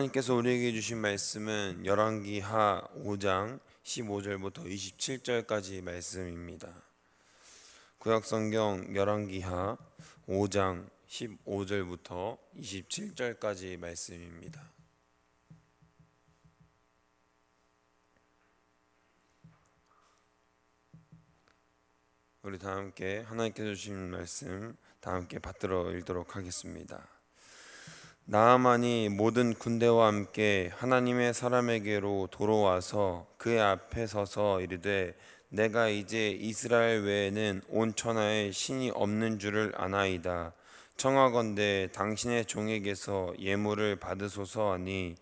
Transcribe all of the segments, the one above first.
하나님께서 우리에게 주신 말씀은 열왕기하 5장 15절부터 27절까지 말씀입니다. 구약 성경 열왕기하 5장 15절부터 27절까지 말씀입니다. 우리 다 함께 하나님께서 주신 말씀 다 함께 받들어 읽도록 하겠습니다. 나아만이 모든 군대와 함께 하나님의 사람에게로 돌아와서 그의 앞에 서서 이르되 내가 이제 이스라엘 외에는 온 천하에 신이 없는 줄을 아나이다. 청하건대 당신의 종에게서 예물을 받으소서 하니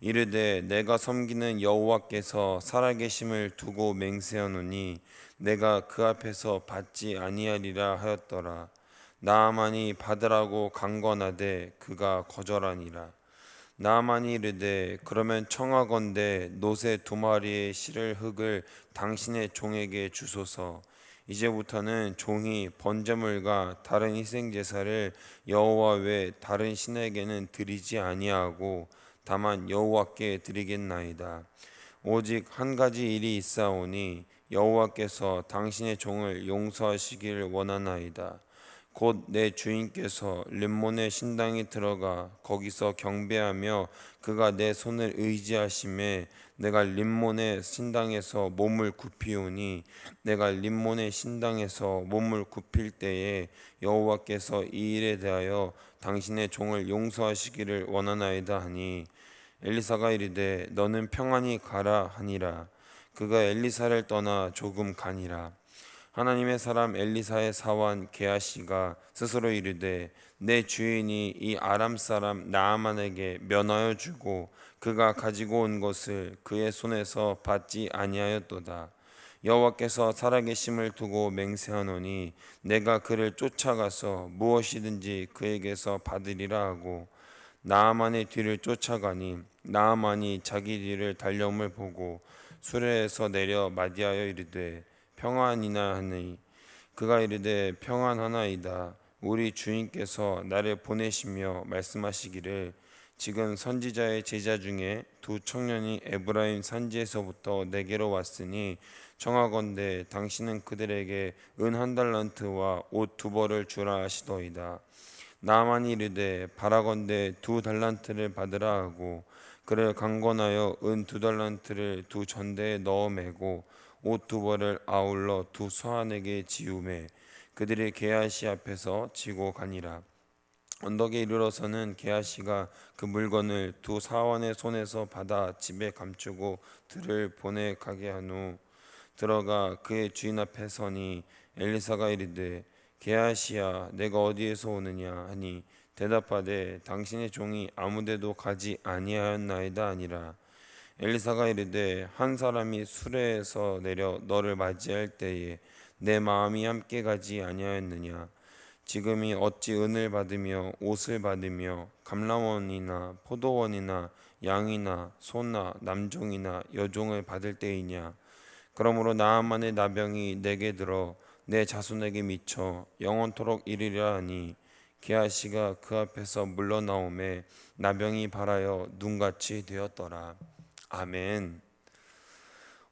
이르되 내가 섬기는 여호와께서 살아계심을 두고 맹세하노니 내가 그 앞에서 받지 아니하리라 하였더라. 나아만이 받으라고 강권하되 그가 거절하니라. 나아만이 이르되 그러면 청하건대 노새 두 마리의 실을 흙을 당신의 종에게 주소서. 이제부터는 종이 번제물과 다른 희생 제사를 여호와 외 다른 신에게는 드리지 아니하고 다만 여호와께 드리겠나이다. 오직 한 가지 일이 있사오니 여호와께서 당신의 종을 용서하시기를 원하나이다. 곧 내 주인께서 림몬의 신당에 들어가 거기서 경배하며 그가 내 손을 의지하심에 내가 림몬의 신당에서 몸을 굽히오니 내가 림몬의 신당에서 몸을 굽힐 때에 여호와께서 이 일에 대하여 당신의 종을 용서하시기를 원하나이다 하니 엘리사가 이르되 너는 평안히 가라 하니라. 그가 엘리사를 떠나 조금 가니라 하나님의 사람 엘리사의 사원 게하시가 스스로 이르되 내 주인이 이 아람 사람 나아만에게 면하여 주고 그가 가지고 온 것을 그의 손에서 받지 아니하였도다. 여호와께서 살아계심을 두고 맹세하노니 내가 그를 쫓아가서 무엇이든지 그에게서 받으리라 하고 나아만의 뒤를 쫓아가니 나아만이 자기 뒤를 달려옴을 보고 수레에서 내려 맞이하여 이르되 평안이나 하니 그가 이르되 평안하나이다. 우리 주인께서 나를 보내시며 말씀하시기를 지금 선지자의 제자 중에 두 청년이 에브라임 산지에서부터 내게로 왔으니 청하건대 당신은 그들에게 은 한 달란트와 옷 두 벌을 주라 하시더이다. 나만이 이르되 바라건대 두 달란트를 받으라 하고 그를 강권하여 은 두 달란트를 두 전대에 넣어 매고 옷 두 벌을 아울러 두 서한에게 지우매 그들이 게하시 앞에서 지고 가니라. 언덕에 이르러서는 게하시가 그 물건을 두 사원의 손에서 받아 집에 감추고 들을 보내 가게 한 후 들어가 그의 주인 앞에 서니 엘리사가 이르되 게하시야 내가 어디에서 오느냐 하니 대답하되 당신의 종이 아무데도 가지 아니하였나이다 아니라 엘리사가 이르되 한 사람이 수레에서 내려 너를 맞이할 때에 내 마음이 함께 가지 아니하였느냐? 지금이 어찌 은을 받으며 옷을 받으며 감람원이나 포도원이나 양이나 소나 남종이나 여종을 받을 때이냐? 그러므로 나아만의 나병이 내게 들어 내 자손에게 미쳐 영원토록 이르리라 하니 게하시가 그 앞에서 물러나오매 나병이 발하여 눈같이 되었더라 아멘.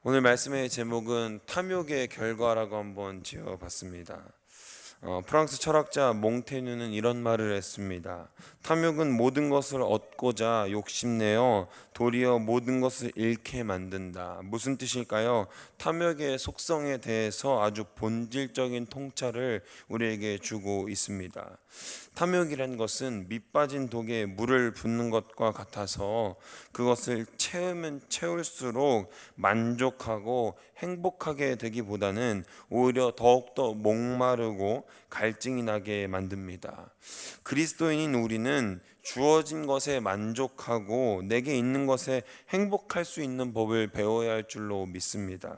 오늘 말씀의 제목은 탐욕의 결과라고 한번 지어봤습니다. 어, 프랑스 철학자 몽테뉴는 이런 말을 했습니다. 탐욕은 모든 것을 얻고자 욕심내어 도리어 모든 것을 잃게 만든다. 무슨 뜻일까요? 탐욕의 속성에 대해서 아주 본질적인 통찰을 우리에게 주고 있습니다. 탐욕이란 것은 밑빠진 독에 물을 붓는 것과 같아서 그것을 채우면 채울수록 만족하고 행복하게 되기보다는 오히려 더욱더 목마르고 갈증이 나게 만듭니다. 그리스도인인 우리는 주어진 것에 만족하고 내게 있는 것에 행복할 수 있는 법을 배워야 할 줄로 믿습니다.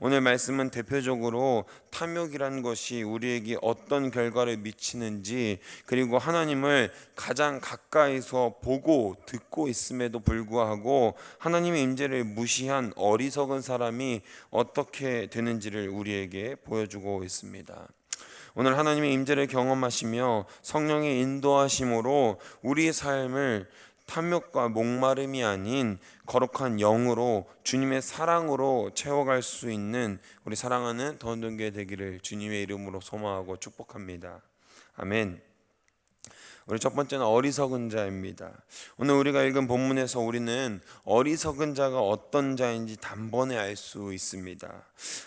오늘 말씀은 대표적으로 탐욕이란 것이 우리에게 어떤 결과를 미치는지 그리고 하나님을 가장 가까이서 보고 듣고 있음에도 불구하고 하나님의 임재를 무시한 어리석은 사람이 어떻게 되는지를 우리에게 보여주고 있습니다. 오늘 하나님의 임재를 경험하시며 성령의 인도하심으로 우리의 삶을 탐욕과 목마름이 아닌 거룩한 영으로 주님의 사랑으로 채워갈 수 있는 우리 사랑하는 더운동교회 되기를 주님의 이름으로 소망하고 축복합니다. 아멘. 우리 첫 번째는 어리석은 자입니다. 오늘 우리가 읽은 본문에서 우리는 어리석은 자가 어떤 자인지 단번에 알 수 있습니다.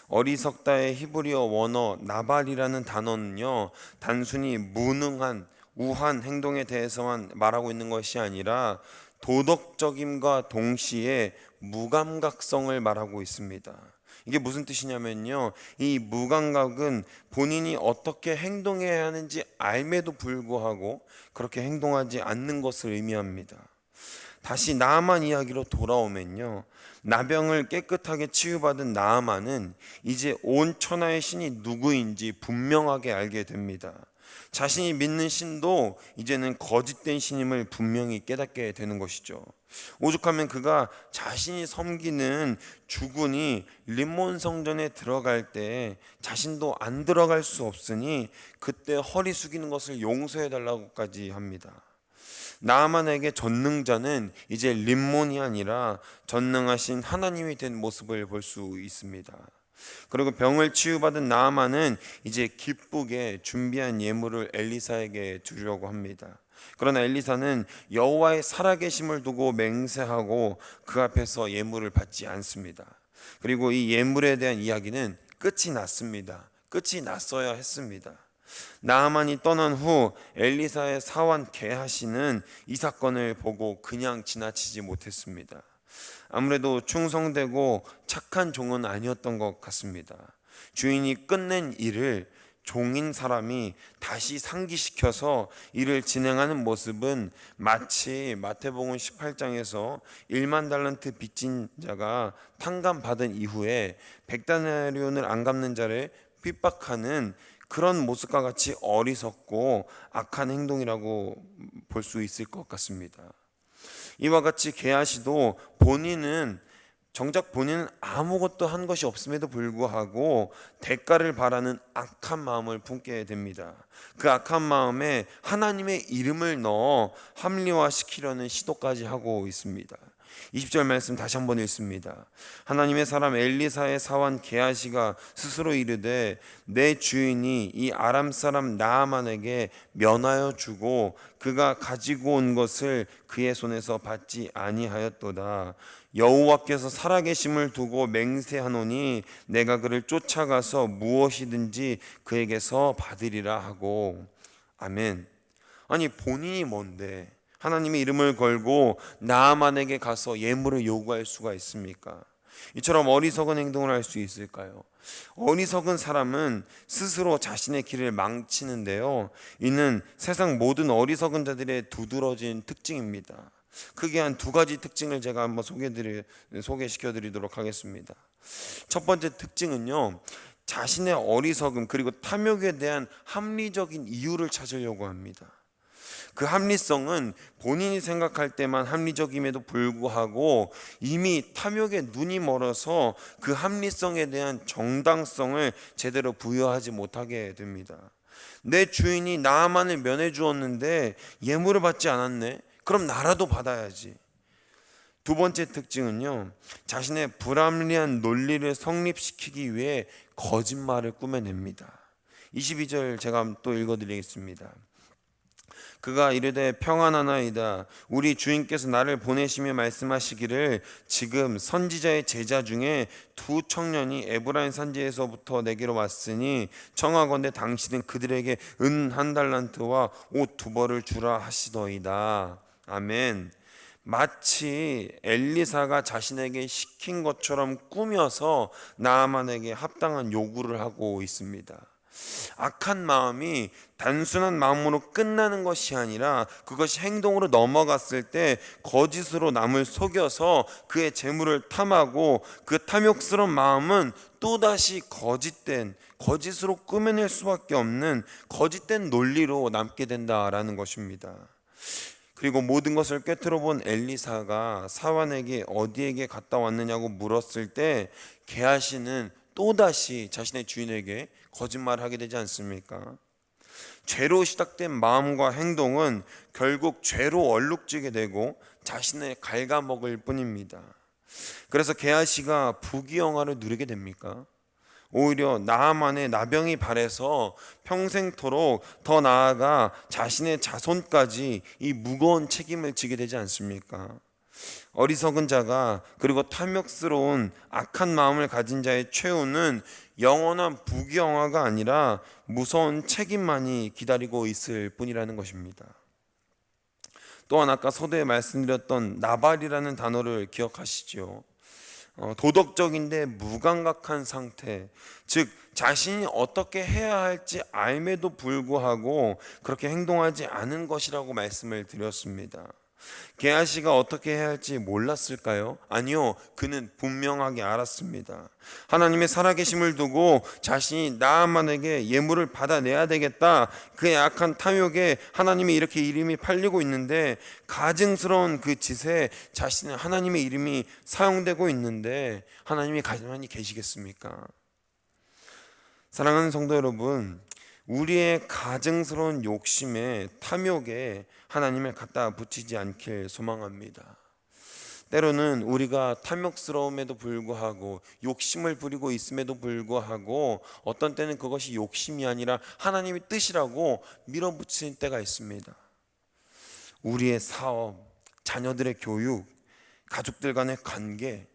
어리석다의 히브리어 원어 나발이라는 단어는요, 단순히 무능한, 우한 행동에 대해서만 말하고 있는 것이 아니라 도덕적임과 동시에 무감각성을 말하고 있습니다. 이게 무슨 뜻이냐면요. 이 무감각은 본인이 어떻게 행동해야 하는지 알매도 불구하고 그렇게 행동하지 않는 것을 의미합니다. 다시 나아만 이야기로 돌아오면요. 나병을 깨끗하게 치유받은 나아만은 이제 온 천하의 신이 누구인지 분명하게 알게 됩니다. 자신이 믿는 신도 이제는 거짓된 신임을 분명히 깨닫게 되는 것이죠. 오죽하면 그가 자신이 섬기는 주군이 림몬 성전에 들어갈 때 자신도 안 들어갈 수 없으니 그때 허리 숙이는 것을 용서해 달라고까지 합니다. 나만에게 전능자는 이제 림몬이 아니라 전능하신 하나님이 된 모습을 볼 수 있습니다. 그리고 병을 치유받은 나아만은 이제 기쁘게 준비한 예물을 엘리사에게 주려고 합니다. 그러나 엘리사는 여호와의 살아계심을 두고 맹세하고 그 앞에서 예물을 받지 않습니다. 그리고 이 예물에 대한 이야기는 끝이 났습니다. 끝이 났어야 했습니다. 나아만이 떠난 후 엘리사의 사원 게하시는 이 사건을 보고 그냥 지나치지 못했습니다. 아무래도 충성되고 착한 종은 아니었던 것 같습니다. 주인이 끝낸 일을 종인 사람이 다시 상기시켜서 일을 진행하는 모습은 마치 마태복음 18장에서 1만 달란트 빚진 자가 탕감 받은 이후에 백다나리온을 안 갚는 자를 핍박하는 그런 모습과 같이 어리석고 악한 행동이라고 볼 수 있을 것 같습니다. 이와 같이 게하시도 본인은 정작 본인은 아무것도 한 것이 없음에도 불구하고 대가를 바라는 악한 마음을 품게 됩니다. 그 악한 마음에 하나님의 이름을 넣어 합리화시키려는 시도까지 하고 있습니다. 20절 말씀 다시 한번 읽습니다. 하나님의 사람 엘리사의 사원 게하시가 스스로 이르되 내 주인이 이 아람 사람 나아만에게 면하여 주고 그가 가지고 온 것을 그의 손에서 받지 아니하였도다. 여호와께서 살아계심을 두고 맹세하노니 내가 그를 쫓아가서 무엇이든지 그에게서 받으리라 하고 아멘. 아니 본인이 뭔데 하나님의 이름을 걸고 나만에게 가서 예물을 요구할 수가 있습니까? 이처럼 어리석은 행동을 할 수 있을까요? 어리석은 사람은 스스로 자신의 길을 망치는데요. 이는 세상 모든 어리석은 자들의 두드러진 특징입니다. 크게 한 두 가지 특징을 제가 한번 소개드리, 소개시켜 드리도록 하겠습니다. 첫 번째 특징은요. 자신의 어리석음 그리고 탐욕에 대한 합리적인 이유를 찾으려고 합니다. 그 합리성은 본인이 생각할 때만 합리적임에도 불구하고 이미 탐욕에 눈이 멀어서 그 합리성에 대한 정당성을 제대로 부여하지 못하게 됩니다. 내 주인이 나만을 면해 주었는데 예물을 받지 않았네. 그럼 나라도 받아야지. 두 번째 특징은요. 자신의 불합리한 논리를 성립시키기 위해 거짓말을 꾸며냅니다. 22절 제가 또 읽어 드리겠습니다. 그가 이르되 평안하나이다. 우리 주인께서 나를 보내시며 말씀하시기를 지금 선지자의 제자 중에 두 청년이 에브라임 산지에서부터 내게로 왔으니 청하건대 당신은 그들에게 은 한 달란트와 옷 두 벌을 주라 하시더이다. 아멘. 마치 엘리사가 자신에게 시킨 것처럼 꾸며서 나아만에게 합당한 요구를 하고 있습니다. 악한 마음이 단순한 마음으로 끝나는 것이 아니라 그것이 행동으로 넘어갔을 때 거짓으로 남을 속여서 그의 재물을 탐하고 그 탐욕스러운 마음은 또다시 거짓된 거짓으로 꾸며낼 수밖에 없는 거짓된 논리로 남게 된다라는 것입니다. 그리고 모든 것을 꿰뚫어 본 엘리사가 사환에게 어디에게 갔다 왔느냐고 물었을 때 게하시는 또다시 자신의 주인에게 거짓말을 하게 되지 않습니까? 죄로 시작된 마음과 행동은 결국 죄로 얼룩지게 되고 자신을 갉아먹을 뿐입니다. 그래서 게하시가 부귀영화를 누리게 됩니까? 오히려 나만의 나병이 발해서 평생토록 더 나아가 자신의 자손까지 이 무거운 책임을 지게 되지 않습니까? 어리석은 자가 그리고 탐욕스러운 악한 마음을 가진 자의 최후는 영원한 부귀영화가 아니라 무서운 책임만이 기다리고 있을 뿐이라는 것입니다. 또한 아까 서두에 말씀드렸던 나발이라는 단어를 기억하시죠? 어, 도덕적인데 무감각한 상태, 즉 자신이 어떻게 해야 할지 알매도 불구하고 그렇게 행동하지 않은 것이라고 말씀을 드렸습니다. 게하시가 어떻게 해야 할지 몰랐을까요? 아니요. 그는 분명하게 알았습니다. 하나님의 살아계심을 두고 자신이 나만에게 예물을 받아내야 되겠다. 그의 악한 탐욕에 하나님의 이렇게 이름이 팔리고 있는데 가증스러운 그 짓에 자신은 하나님의 이름이 사용되고 있는데 하나님이 가만히 계시겠습니까? 사랑하는 성도 여러분, 우리의 가증스러운 욕심에 탐욕에 하나님을 갖다 붙이지 않길 소망합니다. 때로는 우리가 탐욕스러움에도 불구하고 욕심을 부리고 있음에도 불구하고 어떤 때는 그것이 욕심이 아니라 하나님의 뜻이라고 밀어붙이는 때가 있습니다. 우리의 사업, 자녀들의 교육, 가족들 간의 관계,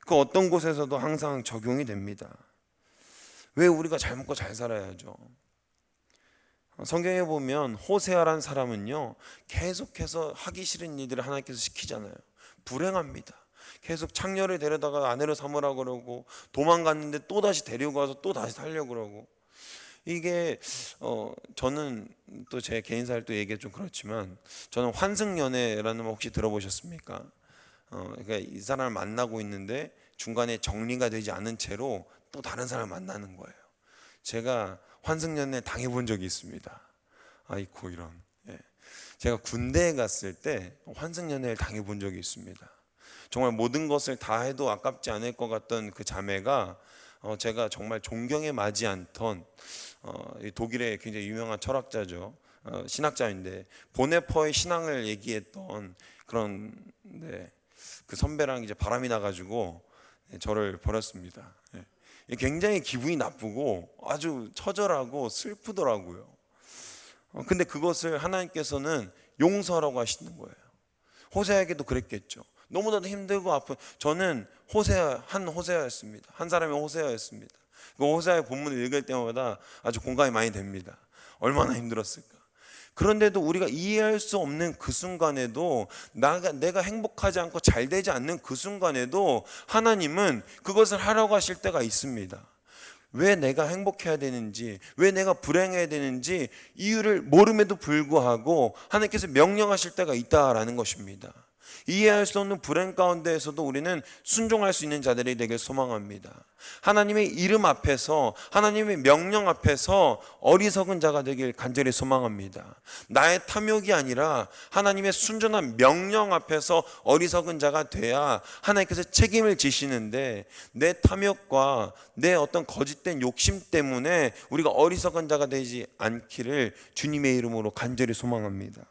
그 어떤 곳에서도 항상 적용이 됩니다. 왜 우리가 잘 먹고 잘 살아야죠? 성경에 보면 호세아란 사람은요 계속해서 하기 싫은 일들을 하나님께서 시키잖아요. 불행합니다. 계속 창녀를 데려다가 아내로 삼으라 그러고 도망갔는데 또 다시 데리고 와서 또 다시 살려 그러고 이게 어 저는 또 제 개인사를 또 얘기 좀 그렇지만 저는 환승연애라는 거 혹시 들어보셨습니까? 어 그러니까 이 사람을 만나고 있는데 중간에 정리가 되지 않은 채로 또 다른 사람을 만나는 거예요. 제가 환승연애 당해본 적이 있습니다. 아이고 이런. 예. 제가 군대에 갔을 때 환승연애를 당해본 적이 있습니다. 정말 모든 것을 다 해도 아깝지 않을 것 같던 그 자매가 어, 제가 정말 존경에 맞지 않던 어, 독일의 굉장히 유명한 철학자죠. 어, 신학자인데 보네퍼의 신앙을 얘기했던 그런 네, 그 선배랑 이제 바람이 나가지고 네, 저를 버렸습니다. 예. 굉장히 기분이 나쁘고 아주 처절하고 슬프더라고요. 어, 근데 그것을 하나님께서는 용서라고 하시는 거예요. 호세아에게도 그랬겠죠. 너무나도 힘들고 아픈 저는 호세아 한 호세아였습니다. 한 사람의 호세아였습니다. 그 호세아의 본문을 읽을 때마다 아주 공감이 많이 됩니다. 얼마나 힘들었을까. 그런데도 우리가 이해할 수 없는 그 순간에도 나가 내가 행복하지 않고 잘 되지 않는 그 순간에도 하나님은 그것을 하라고 하실 때가 있습니다. 왜 내가 행복해야 되는지, 왜 내가 불행해야 되는지 이유를 모름에도 불구하고 하나님께서 명령하실 때가 있다라는 것입니다. 이해할 수 없는 불행 가운데에서도 우리는 순종할 수 있는 자들이 되길 소망합니다. 하나님의 이름 앞에서 하나님의 명령 앞에서 어리석은 자가 되길 간절히 소망합니다. 나의 탐욕이 아니라 하나님의 순전한 명령 앞에서 어리석은 자가 돼야 하나님께서 책임을 지시는데 내 탐욕과 내 어떤 거짓된 욕심 때문에 우리가 어리석은 자가 되지 않기를 주님의 이름으로 간절히 소망합니다.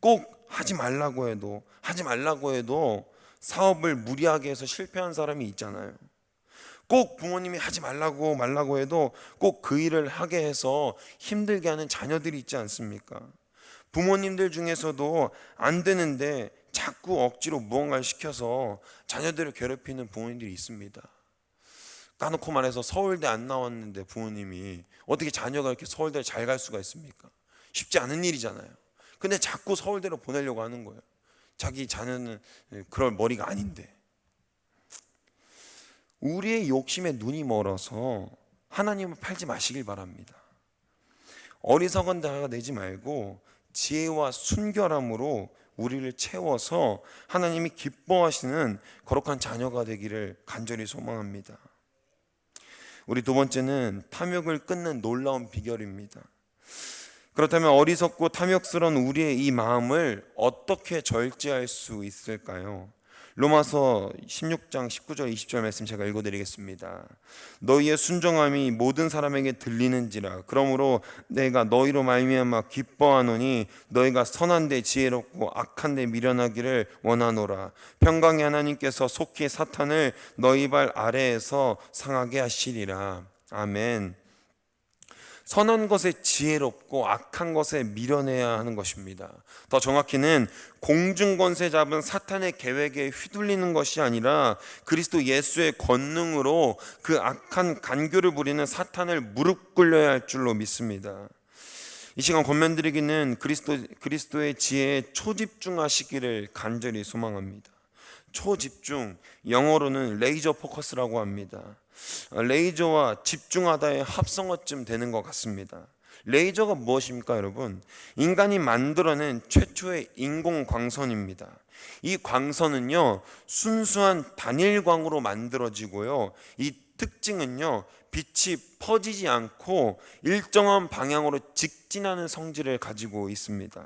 꼭 하지 말라고 해도 하지 말라고 해도 사업을 무리하게 해서 실패한 사람이 있잖아요. 꼭 부모님이 하지 말라고 말라고 해도 꼭 그 일을 하게 해서 힘들게 하는 자녀들이 있지 않습니까? 부모님들 중에서도 안 되는데 자꾸 억지로 무언가를 시켜서 자녀들을 괴롭히는 부모님들이 있습니다. 까놓고 말해서 서울대 안 나왔는데 부모님이 어떻게 자녀가 이렇게 서울대를 잘 갈 수가 있습니까? 쉽지 않은 일이잖아요. 근데 자꾸 서울대로 보내려고 하는 거예요. 자기 자녀는 그럴 머리가 아닌데. 우리의 욕심에 눈이 멀어서 하나님을 팔지 마시길 바랍니다. 어리석은 자가 되지 말고 지혜와 순결함으로 우리를 채워서 하나님이 기뻐하시는 거룩한 자녀가 되기를 간절히 소망합니다. 우리 두 번째는 탐욕을 끊는 놀라운 비결입니다. 그렇다면 어리석고 탐욕스러운 우리의 이 마음을 어떻게 절제할 수 있을까요? 로마서 16장 19절 20절 말씀 제가 읽어드리겠습니다. 너희의 순종함이 모든 사람에게 들리는지라 그러므로 내가 너희로 말미암아 기뻐하노니 너희가 선한데 지혜롭고 악한데 미련하기를 원하노라 평강의 하나님께서 속히 사탄을 너희 발 아래에서 상하게 하시리라 아멘. 선한 것에 지혜롭고 악한 것에 미련해야 하는 것입니다. 더 정확히는 공중권세 잡은 사탄의 계획에 휘둘리는 것이 아니라 그리스도 예수의 권능으로 그 악한 간교를 부리는 사탄을 무릎 꿇려야 할 줄로 믿습니다. 이 시간 권면드리기는 그리스도 그리스도의 지혜에 초집중하시기를 간절히 소망합니다. 초집중 영어로는 레이저 포커스라고 합니다. 레이저와 집중하다의 합성어쯤 되는 것 같습니다. 레이저가 무엇입니까, 여러분? 인간이 만들어낸 최초의 인공 광선입니다. 이 광선은요, 순수한 단일광으로 만들어지고요. 이 특징은요, 빛이 퍼지지 않고 일정한 방향으로 직진하는 성질을 가지고 있습니다.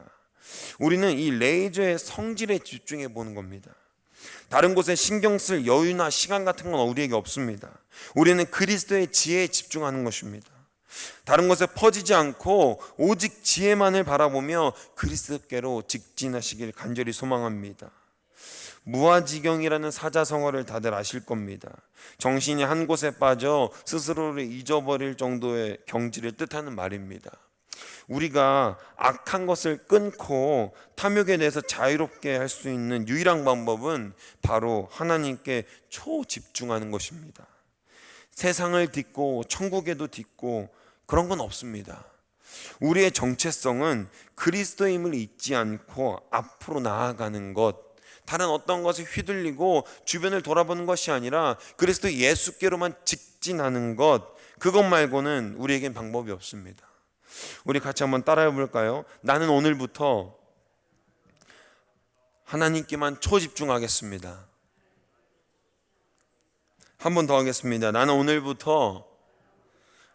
우리는 이 레이저의 성질에 집중해 보는 겁니다. 다른 곳에 신경 쓸 여유나 시간 같은 건 우리에게 없습니다. 우리는 그리스도의 지혜에 집중하는 것입니다. 다른 것에 퍼지지 않고 오직 지혜만을 바라보며 그리스도께로 직진하시길 간절히 소망합니다. 무아지경이라는 사자성어를 다들 아실 겁니다. 정신이 한 곳에 빠져 스스로를 잊어버릴 정도의 경지를 뜻하는 말입니다. 우리가 악한 것을 끊고 탐욕에 대해서 자유롭게 할 수 있는 유일한 방법은 바로 하나님께 초집중하는 것입니다. 세상을 딛고 천국에도 딛고 그런 건 없습니다. 우리의 정체성은 그리스도임을 잊지 않고 앞으로 나아가는 것, 다른 어떤 것에 휘둘리고 주변을 돌아보는 것이 아니라 그리스도 예수께로만 직진하는 것, 그것 말고는 우리에겐 방법이 없습니다. 우리 같이 한번 따라해 볼까요? 나는 오늘부터 하나님께만 초집중하겠습니다. 한 번 더 하겠습니다. 나는 오늘부터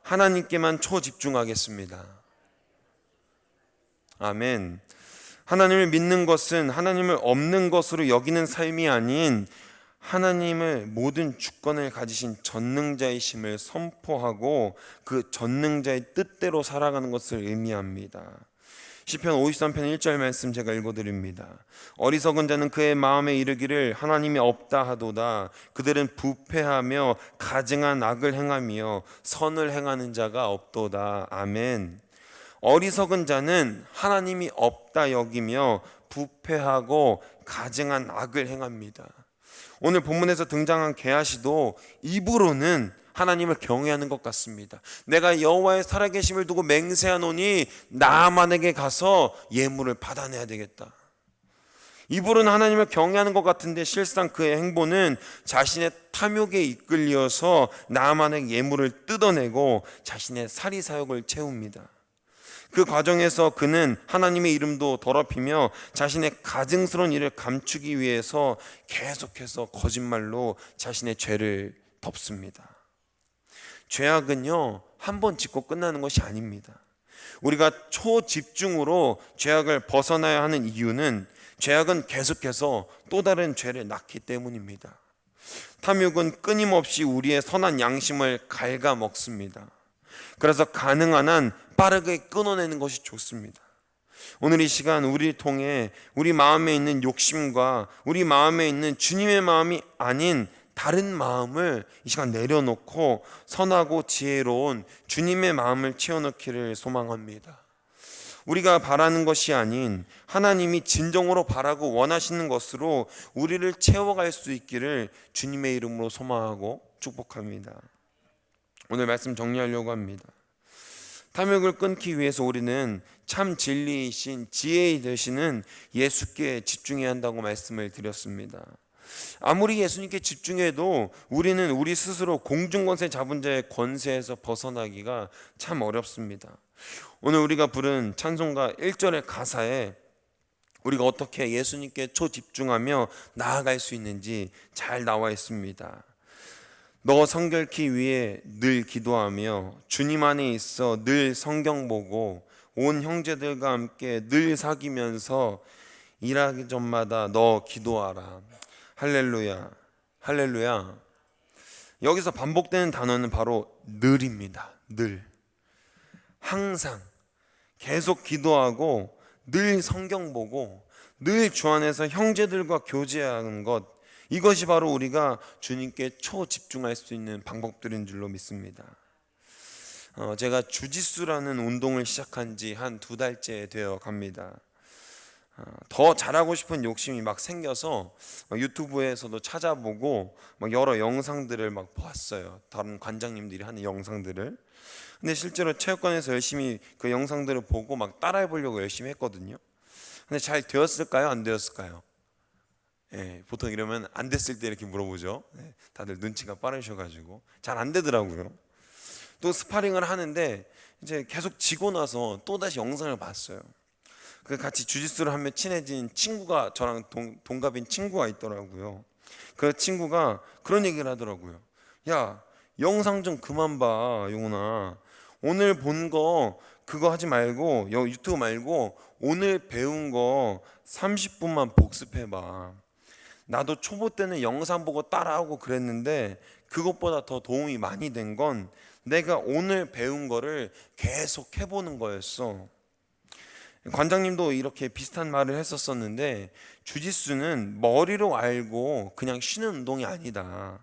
하나님께만 초집중하겠습니다. 아멘. 하나님을 믿는 것은 하나님을 없는 것으로 여기는 삶이 아닌 하나님을 모든 주권을 가지신 전능자이심을 선포하고 그 전능자의 뜻대로 살아가는 것을 의미합니다. 시편 53편 1절 말씀 제가 읽어 드립니다. 어리석은 자는 그의 마음에 이르기를 하나님이 없다 하도다 그들은 부패하며 가증한 악을 행하며 선을 행하는 자가 없도다. 아멘. 어리석은 자는 하나님이 없다 여기며 부패하고 가증한 악을 행합니다. 오늘 본문에서 등장한 게하시도 입으로는 하나님을 경외하는 것 같습니다. 내가 여호와의 살아계심을 두고 맹세하노니 나만에게 가서 예물을 받아내야 되겠다. 입으로는 하나님을 경외하는 것 같은데 실상 그의 행보는 자신의 탐욕에 이끌려서 나만의 예물을 뜯어내고 자신의 사리 사욕을 채웁니다. 그 과정에서 그는 하나님의 이름도 더럽히며 자신의 가증스러운 일을 감추기 위해서 계속해서 거짓말로 자신의 죄를 덮습니다. 죄악은요, 한 번 짓고 끝나는 것이 아닙니다. 우리가 초집중으로 죄악을 벗어나야 하는 이유는 죄악은 계속해서 또 다른 죄를 낳기 때문입니다. 탐욕은 끊임없이 우리의 선한 양심을 갉아먹습니다. 그래서 가능한 한 빠르게 끊어내는 것이 좋습니다. 오늘 이 시간 우리를 통해 우리 마음에 있는 욕심과 우리 마음에 있는 주님의 마음이 아닌 다른 마음을 이 시간 내려놓고 선하고 지혜로운 주님의 마음을 채워넣기를 소망합니다. 우리가 바라는 것이 아닌 하나님이 진정으로 바라고 원하시는 것으로 우리를 채워갈 수 있기를 주님의 이름으로 소망하고 축복합니다. 오늘 말씀 정리하려고 합니다. 탐욕을 끊기 위해서 우리는 참 진리이신 지혜 되시는 예수께 집중해야 한다고 말씀을 드렸습니다. 아무리 예수님께 집중해도 우리는 우리 스스로 공중권세 잡은 자의 권세에서 벗어나기가 참 어렵습니다. 오늘 우리가 부른 찬송가 1절의 가사에 우리가 어떻게 예수님께 초집중하며 나아갈 수 있는지 잘 나와 있습니다. 너 성결케 위해 늘 기도하며 주님 안에 있어 늘 성경 보고 온 형제들과 함께 늘 사귀면서 일하기 전마다 너 기도하라. 할렐루야. 할렐루야. 여기서 반복되는 단어는 바로 늘입니다. 늘. 항상 계속 기도하고 늘 성경 보고 늘 주 안에서 형제들과 교제하는 것 이것이 바로 우리가 주님께 초 집중할 수 있는 방법들인 줄로 믿습니다. 어, 제가 주짓수라는 운동을 시작한 지 한 두 달째 되어 갑니다. 어, 더 잘하고 싶은 욕심이 막 생겨서 유튜브에서도 찾아보고 막 여러 영상들을 막 봤어요. 다른 관장님들이 하는 영상들을. 근데 실제로 체육관에서 열심히 그 영상들을 보고 막 따라해 보려고 열심히 했거든요. 근데 잘 되었을까요? 안 되었을까요? 예, 보통 이러면 안 됐을 때 이렇게 물어보죠. 예, 다들 눈치가 빠르셔가지고 잘 안 되더라고요. 또 스파링을 하는데 이제 계속 지고 나서 또 다시 영상을 봤어요. 그 같이 주짓수를 하며 친해진 친구가 저랑 동, 동갑인 친구가 있더라고요. 그 친구가 그런 얘기를 하더라고요. 야 영상 좀 그만 봐 용훈아. 오늘 본 거 그거 하지 말고 여 유튜브 말고 오늘 배운 거 30분만 복습해 봐. 나도 초보 때는 영상 보고 따라하고 그랬는데 그것보다 더 도움이 많이 된 건 내가 오늘 배운 거를 계속 해보는 거였어. 관장님도 이렇게 비슷한 말을 했었었는데 주짓수는 머리로 알고 그냥 쉬는 운동이 아니다.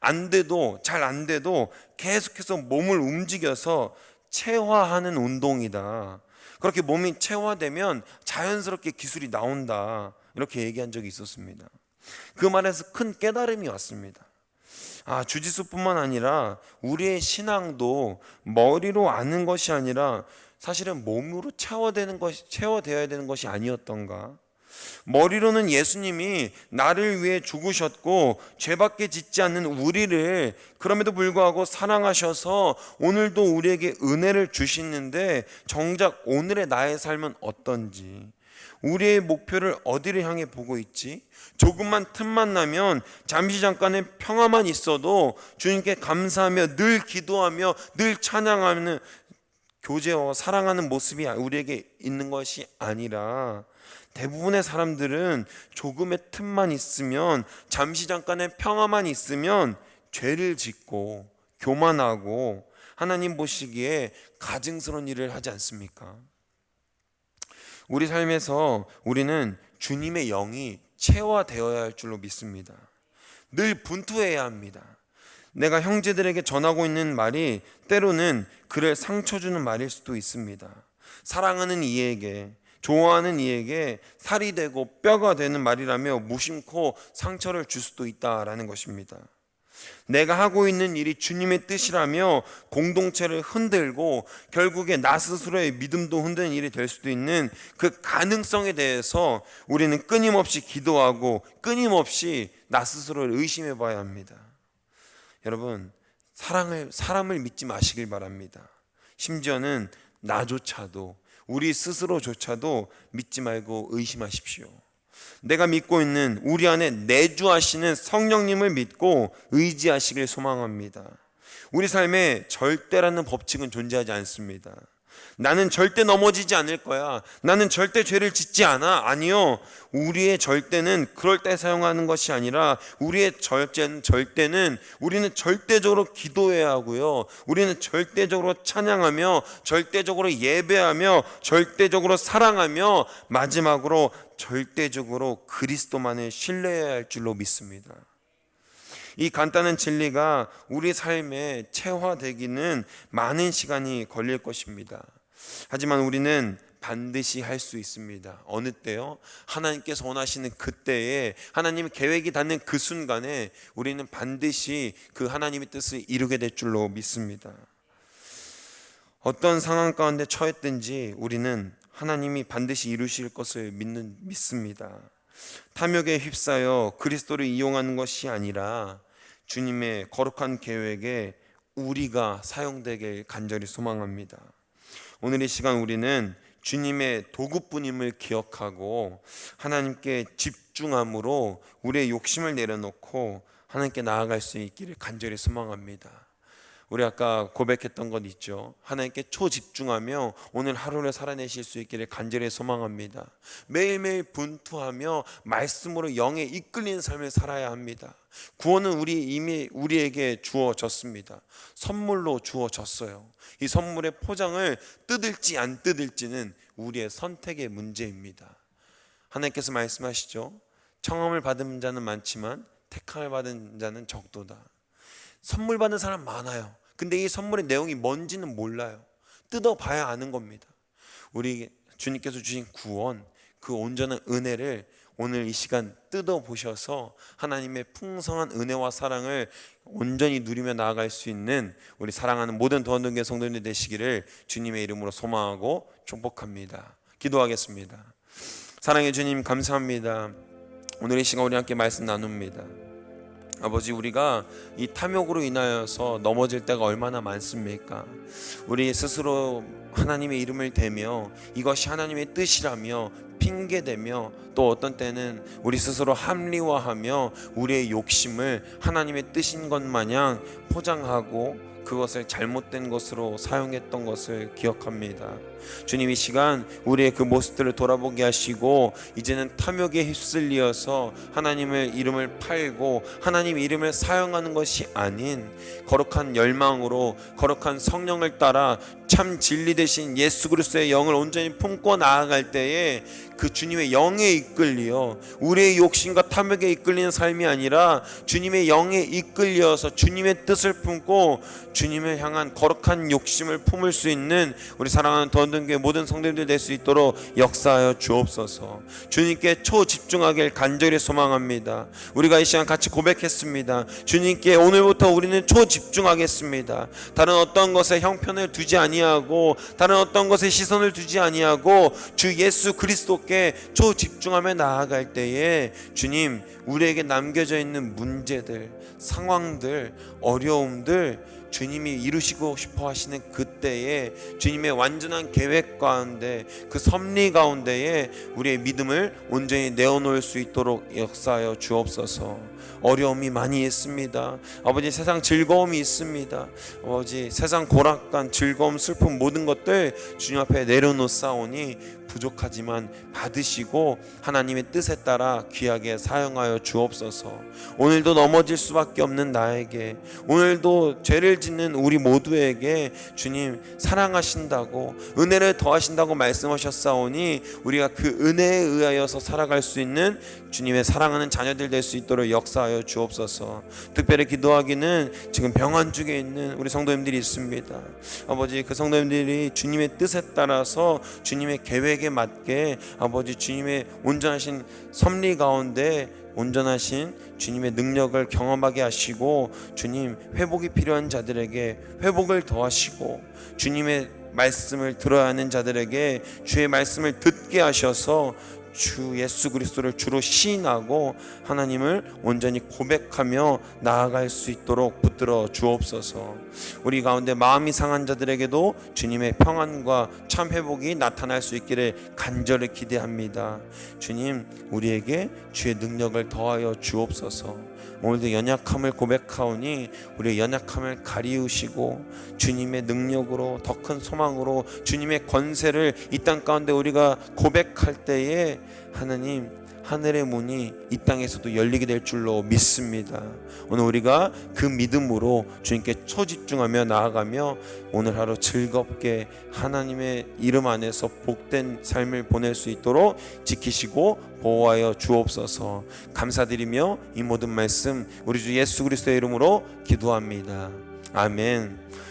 안 돼도 잘 안 돼도 계속해서 몸을 움직여서 체화하는 운동이다. 그렇게 몸이 체화되면 자연스럽게 기술이 나온다. 이렇게 얘기한 적이 있었습니다. 그 말에서 큰 깨달음이 왔습니다. 아, 주짓수뿐만 아니라 우리의 신앙도 머리로 아는 것이 아니라 사실은 몸으로 채워되는 것이 채워되어야 되는 것이 아니었던가? 머리로는 예수님이 나를 위해 죽으셨고 죄밖에 짓지 않는 우리를 그럼에도 불구하고 사랑하셔서 오늘도 우리에게 은혜를 주시는데 정작 오늘의 나의 삶은 어떤지 우리의 목표를 어디를 향해 보고 있지? 조금만 틈만 나면 잠시 잠깐의 평화만 있어도 주님께 감사하며 늘 기도하며 늘 찬양하는 교제와 사랑하는 모습이 우리에게 있는 것이 아니라 대부분의 사람들은 조금의 틈만 있으면 잠시 잠깐의 평화만 있으면 죄를 짓고 교만하고 하나님 보시기에 가증스러운 일을 하지 않습니까? 우리 삶에서 우리는 주님의 영이 체화되어야 할 줄로 믿습니다. 늘 분투해야 합니다. 내가 형제들에게 전하고 있는 말이 때로는 그를 상처 주는 말일 수도 있습니다. 사랑하는 이에게 좋아하는 이에게 살이 되고 뼈가 되는 말이라며 무심코 상처를 줄 수도 있다라는 것입니다. 내가 하고 있는 일이 주님의 뜻이라며 공동체를 흔들고 결국에 나 스스로의 믿음도 흔드는 일이 될 수도 있는 그 가능성에 대해서 우리는 끊임없이 기도하고 끊임없이 나 스스로를 의심해 봐야 합니다. 여러분, 사랑을 사람을 믿지 마시길 바랍니다. 심지어는 나조차도 우리 스스로조차도 믿지 말고 의심하십시오. 내가 믿고 있는 우리 안에 내주하시는 성령님을 믿고 의지하시길 소망합니다. 우리 삶에 절대라는 법칙은 존재하지 않습니다. 나는 절대 넘어지지 않을 거야. 나는 절대 죄를 짓지 않아. 아니요. 우리의 절대는 그럴 때 사용하는 것이 아니라 우리의 절제는 절대는 우리는 절대적으로 기도해야 하고요. 우리는 절대적으로 찬양하며 절대적으로 예배하며 절대적으로 사랑하며 마지막으로 절대적으로 그리스도만을 신뢰해야 할 줄로 믿습니다. 이 간단한 진리가 우리 삶에 체화되기는 많은 시간이 걸릴 것입니다. 하지만 우리는 반드시 할 수 있습니다. 어느 때요? 하나님께서 원하시는 그때에 하나님의 계획이 닿는 그 순간에 우리는 반드시 그 하나님의 뜻을 이루게 될 줄로 믿습니다. 어떤 상황 가운데 처했든지 우리는 하나님이 반드시 이루실 것을 믿는 믿습니다. 탐욕에 휩싸여 그리스도를 이용하는 것이 아니라 주님의 거룩한 계획에 우리가 사용되길 간절히 소망합니다. 오늘 이 시간 우리는 주님의 도구뿐임을 기억하고 하나님께 집중함으로 우리의 욕심을 내려놓고 하나님께 나아갈 수 있기를 간절히 소망합니다. 우리 아까 고백했던 것 있죠. 하나님께 초집중하며 오늘 하루를 살아내실 수 있기를 간절히 소망합니다. 매일매일 분투하며 말씀으로 영에 이끌리는 삶을 살아야 합니다. 구원은 우리 이미 우리에게 주어졌습니다. 선물로 주어졌어요. 이 선물의 포장을 뜯을지 안 뜯을지는 우리의 선택의 문제입니다. 하나님께서 말씀하시죠. 청함을 받은 자는 많지만 택함을 받은 자는 적도다. 선물 받는 사람 많아요. 근데 이 선물의 내용이 뭔지는 몰라요. 뜯어봐야 아는 겁니다. 우리 주님께서 주신 구원, 그 온전한 은혜를 오늘 이 시간 뜯어보셔서 하나님의 풍성한 은혜와 사랑을 온전히 누리며 나아갈 수 있는 우리 사랑하는 모든 도원동교 성도님들 되시기를 주님의 이름으로 소망하고 축복합니다. 기도하겠습니다. 사랑의 주님 감사합니다. 오늘 이 시간 우리 함께 말씀 나눕니다. 아버지 우리가 이 탐욕으로 인하여서 넘어질 때가 얼마나 많습니까? 우리 스스로 하나님의 이름을 대며 이것이 하나님의 뜻이라며 핑계대며 또 어떤 때는 우리 스스로 합리화하며 우리의 욕심을 하나님의 뜻인 것 마냥 포장하고 그것을 잘못된 것으로 사용했던 것을 기억합니다. 주님 이 시간 우리의 그 모습들을 돌아보게 하시고 이제는 탐욕에 휩쓸리어서 하나님의 이름을 팔고 하나님 이름을 사용하는 것이 아닌 거룩한 열망으로 거룩한 성령을 따라 참 진리 되신 예수 그리스도의 영을 온전히 품고 나아갈 때에 그 주님의 영에 이끌리어 우리의 욕심과 탐욕에 이끌리는 삶이 아니라 주님의 영에 이끌려서 주님의 뜻을 품고 주님을 향한 거룩한 욕심을 품을 수 있는 우리 사랑하는 더운교회 모든 성도님들 될 수 있도록 역사하여 주옵소서. 주님께 초집중하길 간절히 소망합니다. 우리가 이 시간 같이 고백했습니다. 주님께 오늘부터 우리는 초집중하겠습니다. 다른 어떤 것에 형편을 두지 아니하고 다른 어떤 것에 시선을 두지 아니하고 주 예수 그리스도께 초집중하며 나아갈 때에 주님 우리에게 남겨져 있는 문제들, 상황들, 어려움들 주님이 이루시고 싶어 하시는 그때에 주님의 완전한 계획 가운데 그 섭리 가운데에 우리의 믿음을 온전히 내어놓을 수 있도록 역사하여 주옵소서. 어려움이 많이 있습니다. 아버지 세상 즐거움이 있습니다. 아버지 세상 고락간 즐거움 슬픔 모든 것들 주님 앞에 내려놓사오니 부족하지만 받으시고 하나님의 뜻에 따라 귀하게 사용하여 주옵소서. 오늘도 넘어질 수밖에 없는 나에게 오늘도 죄를 짓는 우리 모두에게 주님 사랑하신다고 은혜를 더하신다고 말씀하셨사오니 우리가 그 은혜에 의하여서 살아갈 수 있는 주님의 사랑하는 자녀들 될 수 있도록 역사하여 주옵소서. 특별히 기도하기는 지금 병원 중에 있는 우리 성도님들이 있습니다. 아버지 그 성도님들이 주님의 뜻에 따라서 주님의 계획 에 맞게 아버지 주님의 온전하신 섭리 가운데 온전하신 주님의 능력을 경험하게 하시고 주님 회복이 필요한 자들에게 회복을 더하시고 주님의 말씀을 들어야 하는 자들에게 주의 말씀을 듣게 하셔서 주 예수 그리스도를 주로 시인하고 하나님을 온전히 고백하며 나아갈 수 있도록 붙들어 주옵소서. 우리 가운데 마음이 상한 자들에게도 주님의 평안과 참 회복이 나타날 수 있기를 간절히 기대합니다. 주님, 우리에게 주의 능력을 더하여 주옵소서. 오늘도 연약함을 고백하오니 우리의 연약함을 가리우시고 주님의 능력으로 더 큰 소망으로 주님의 권세를 이 땅 가운데 우리가 고백할 때에 하나님 하늘의 문이 이 땅에서도 열리게 될 줄로 믿습니다. 오늘 우리가 그 믿음으로 주님께 초집중하며 나아가며 오늘 하루 즐겁게 하나님의 이름 안에서 복된 삶을 보낼 수 있도록 지키시고 보호하여 주옵소서. 감사드리며 이 모든 말씀 우리 주 예수 그리스도의 이름으로 기도합니다. 아멘.